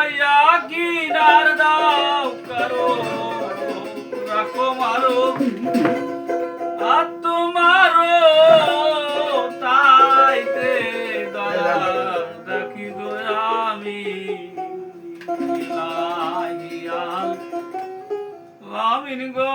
যাইয়া কিনার দাও কারও রাখো মারো। আর তোমারও তাইতে দয়া রাখি আমি। আমিন গো।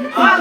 Oh.